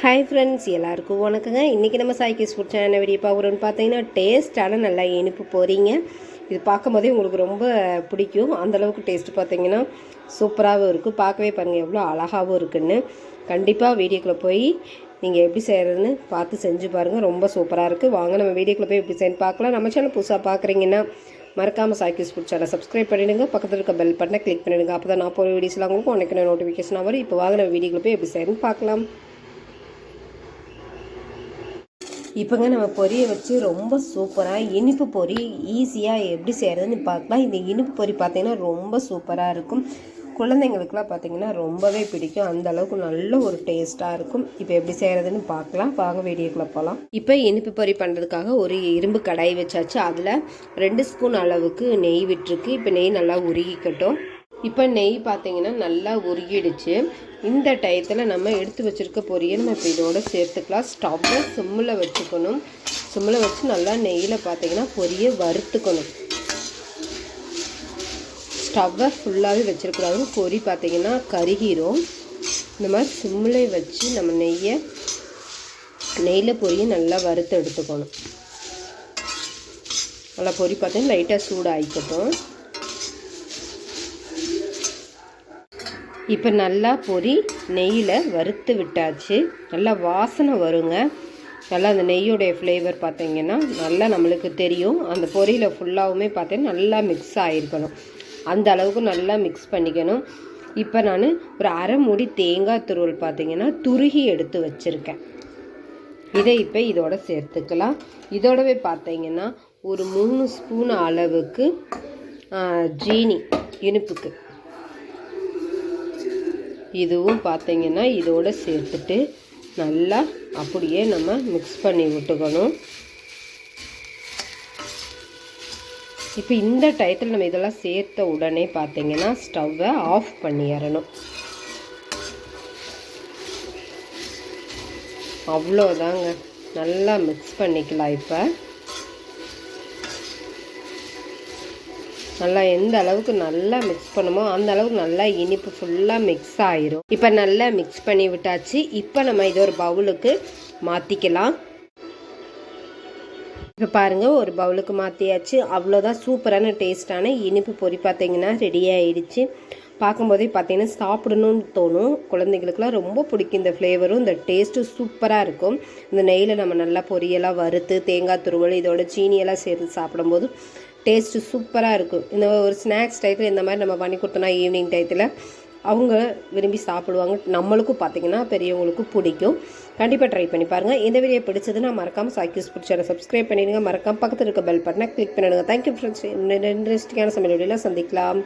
Hi friends எல்லாருக்கும் வணக்கங்க. இன்றைக்கி நம்ம சாய்க்கிஸ் ஃபுட் சேனல் வீடியோ பார்க்குறோன்னு பார்த்தீங்கன்னா டேஸ்ட்டான நல்லா இனிப்பு போகிறீங்க இது பார்க்கும்போதே உங்களுக்கு ரொம்ப பிடிக்கும். அந்தளவுக்கு டேஸ்ட் பார்த்தீங்கன்னா சூப்பராகவும் இருக்கும் பார்க்கவே பாருங்கள் எவ்வளோ அழகாகவும் இருக்குன்னு. கண்டிப்பாக வீடியோக்குள்ளே போய் நீங்கள் எப்படி செய்கிறதுன்னு பார்த்து செஞ்சு பாருங்கள் ரொம்ப சூப்பராக இருக்குது வாங்க நம்ம வீடியோக்குள்ளே போய் எப்படி செய்யணும் பார்க்கலாம். நம்ம சேனல் புதுசாக பார்க்குறீங்கன்னா மறக்காமல் சாய்க்கிஸ் ஃபுட் சேனல் சப்ஸ்கிரைப் பண்ணிடுங்க. பக்கத்தில் இருக்க பெல் பட்டனை கிளிக் பண்ணிடுங்க. அப்போ தான் நான் போகிற வீடியோஸ்லாம் உங்களுக்கு உனக்கு நோட்டிஃபிகேஷன் வரும். இப்போ வாங்க நம்ம வீடியோக்குள்ளே போய் எப்படி செய்யணும்னு பார்க்கலாம். இப்போங்க நம்ம பொரியை வச்சு ரொம்ப சூப்பராக இனிப்பு பொரி ஈஸியாக எப்படி செய்கிறதுன்னு பார்க்கலாம். இந்த இனிப்பு பொரி பார்த்தீங்கன்னா ரொம்ப சூப்பராக இருக்கும். குழந்தைங்களுக்குலாம் பார்த்தீங்கன்னா ரொம்பவே பிடிக்கும். அந்த அளவுக்கு நல்ல ஒரு டேஸ்ட்டாக இருக்கும். இப்போ எப்படி செய்கிறதுன்னு பார்க்கலாம். வாங்க வீடியோக்குள்ளே போகலாம் இப்போ இனிப்பு பொரி பண்ணுறதுக்காக ஒரு இரும்பு கடாய் வச்சாச்சு. அதில் ரெண்டு ஸ்பூன் அளவுக்கு நெய் விட்டுருக்கு. இப்போ நெய் நல்லா உருகிக்கட்டும். இப்போ நெய் பார்த்தீங்கன்னா நல்லா உருகிடுச்சு. இந்த டயத்தில் நம்ம எடுத்து வச்சுருக்க பொரியை நம்ம இப்போ இதோட சேர்த்துக்கலாம். ஸ்டவ்வை சிம்மில் வச்சுக்கணும். சிம்மில் வச்சு நல்லா நெய்யில் பார்த்தீங்கன்னா பொரியை வறுத்துக்கணும். ஸ்டவ்வை ஃபுல்லாகவே வச்சிடக்கூடாது பொரி பார்த்தீங்கன்னா கருகிரும். இந்த மாதிரி சிம்மில் வச்சு நம்ம நெய்யை நெய்யில் பொரியை நல்லா வறுத்து எடுத்துக்கணும். நல்லா பொரி பார்த்தீங்கன்னா லைட்டாக சூடாகிக்கட்டும் இப்போ நல்லா பொரி நெய்யில் வறுத்து விட்டாச்சு. நல்லா வாசனை வருங்க. நல்லா அந்த நெய்யோடைய ஃப்ளேவர் பார்த்தீங்கன்னா நல்லா நம்மளுக்கு தெரியும். அந்த பொரியில் ஃபுல்லாகவுமே பார்த்தீங்கன்னா நல்லா மிக்ஸ் ஆகிருக்கணும் அந்த அளவுக்கு நல்லா மிக்ஸ் பண்ணிக்கணும். இப்போ நான் ஒரு அரை மூடி தேங்காய் துருவல் பார்த்தீங்கன்னா துருகி எடுத்து வச்சுருக்கேன். இதை இப்போ இதோட சேர்த்துக்கலாம். இதோடவே பார்த்தீங்கன்னா ஒரு மூணு ஸ்பூன் அளவுக்கு ஜீனி இனிப்புக்கு. இதுவும் பார்த்தீங்கன்னா இதோடு சேர்த்துட்டு நல்லா அப்படியே நம்ம மிக்ஸ் பண்ணி விட்டுக்கணும். இப்போ இந்த டயத்தில் நம்ம இதெல்லாம் சேர்த்த உடனே பார்த்தீங்கன்னா ஸ்டவ்வை ஆஃப் பண்ணிடணும் அவ்வளோதாங்க நல்லா மிக்ஸ் பண்ணிக்கலாம் இப்போ. நல்லா எந்த அளவுக்கு நல்லா மிக்ஸ் பண்ணுமோ அந்த அளவுக்கு நல்லா இனிப்பு ஃபுல்லாக மிக்ஸ் ஆயிரும். இப்போ நல்லா மிக்ஸ் பண்ணி விட்டாச்சு. இப்போ நம்ம இதை ஒரு பவுலுக்கு மாற்றிக்கலாம் இப்போ பாருங்கள் ஒரு பவுலுக்கு மாற்றியாச்சு அவ்வளோதான் சூப்பரான டேஸ்ட்டான இனிப்பு பொரி பார்த்தீங்கன்னா ரெடி ஆகிடுச்சு பார்க்கும்போதே பார்த்தீங்கன்னா சாப்பிடணும்னு தோணும். குழந்தைங்களுக்குலாம் ரொம்ப பிடிக்கும் இந்த ஃப்ளேவரும் இந்த டேஸ்ட்டும் சூப்பராக இருக்கும். இந்த நெய்யில் நம்ம நல்லா பொரியெல்லாம் வறுத்து தேங்காய் துருவல் இதோட சீனியெல்லாம் சேர்த்து சாப்பிடும்போது டேஸ்ட்டு சூப்பராக இருக்கும். இந்த ஒரு ஸ்நாக்ஸ் டைத்தில் இந்த மாதிரி நம்ம பண்ணி கொடுத்தோன்னா ஈவினிங் டயத்தில் அவங்க விரும்பி சாப்பிடுவாங்க. நம்மளுக்கும் பார்த்திங்கன்னா பெரியவங்களுக்கும் பிடிக்கும். கண்டிப்பாக ட்ரை பண்ணி பாருங்கள் இந்த வீடியோ பிடிச்சதுன்னா மறக்காமல் சாக்கியூஸ் பிடிச்சதை சப்ஸ்கிரைப் பண்ணிடுங்க. மறக்காமல் பக்கத்தில் இருக்க பெல் பட்டனை கிளிக் பண்ணிடுங்க. தேங்க்யூ ஃப்ரெண்ட்ஸ் இன்ட்ரெஸ்டிங்கான சமையல் வீடியோவில் சந்திக்கலாம்.